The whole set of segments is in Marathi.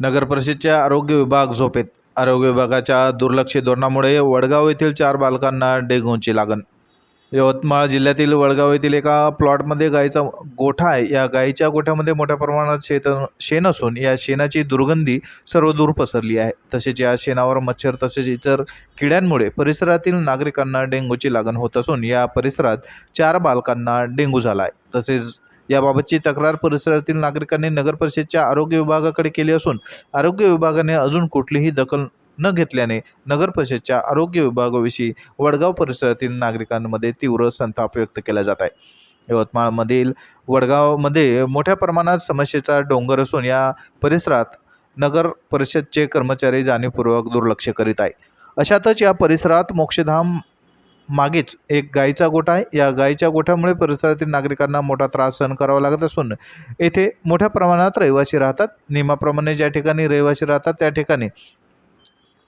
नगर परिषदच्या आरोग्य विभाग झोपेत. आरोग्य विभागाच्या दुर्लक्षित धोरणामुळे वडगाव येथील चार बालकांना डेंग्यूची लागण. यवतमाळ जिल्ह्यातील वडगाव येथील एका प्लॉटमध्ये गायीचा गोठा आहे. या गायीच्या गोठ्यामध्ये मोठ्या प्रमाणात शेत शेण असून या शेणाची दुर्गंधी सर्व दूर पसरली आहे. तसेच या शेणावर मच्छर तसेच इतर किड्यांमुळे परिसरातील नागरिकांना डेंग्यूची लागण होत असून या परिसरात चार बालकांना डेंग्यू झाला आहे. तसेच याबाबतची तक्रार परिसरातील नागरिकांनी नगरपरिषदेच्या आरोग्य विभागाकडे केली असून आरोग्य विभागाने अजून कुठलीही दखल न घेतल्याने नगरपरिषदच्या आरोग्य विभागाविषयी वडगाव परिसरातील नागरिकांमध्ये तीव्र संताप व्यक्त केला जात आहे. यवतमाळमधील वडगावमध्ये मोठ्या प्रमाणात समस्येचा डोंगर असून या परिसरात नगर परिषदचे कर्मचारी जाणीवपूर्वक दुर्लक्ष करीत आहे अशातच या परिसरात मोक्षधाम मागेच एक गायीचा गोठा आहे. या गायीच्या गोठ्यामुळे परिसरातील नागरिकांना मोठा त्रास सहन करावा लागत असून येथे मोठ्या प्रमाणात रहिवासी राहतात. नियमाप्रमाणे ज्या ठिकाणी रहिवासी राहतात त्या ठिकाणी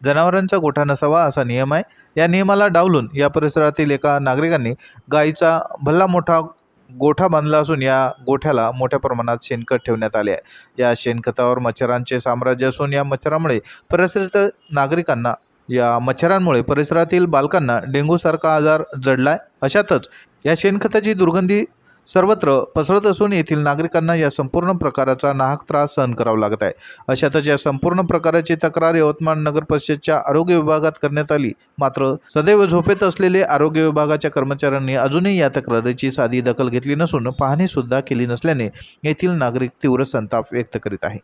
जनावरांचा गोठा नसावा असा नियम आहे. या नियमाला डावलून या परिसरातील एका नागरिकांनी गायीचा भल्ला मोठा गोठा बांधला असून या गोठ्याला मोठ्या प्रमाणात शेणखत ठेवण्यात आले आहे. या शेणखतावर मच्छरांचे साम्राज्य असून या मच्छरामुळे परिसरातील नागरिकांना या मच्छरांमुळे परिसरातील बालकांना डेंग्यूसारखा आजार जडला आहे अशातच या शेणखताची दुर्गंधी सर्वत्र पसरत असून येथील नागरिकांना या संपूर्ण प्रकाराचा नाहक त्रास सहन करावा लागत आहे. अशातच या संपूर्ण प्रकाराची तक्रार यवतमाळ नगर परिषदच्या आरोग्य विभागात करण्यात आली. मात्र सदैव झोपेत असलेले आरोग्य विभागाच्या कर्मचाऱ्यांनी अजूनही या तक्रारीची साधी दखल घेतली नसून पाहणीसुद्धा केली नसल्याने येथील नागरिक तीव्र संताप व्यक्त करीत आहे.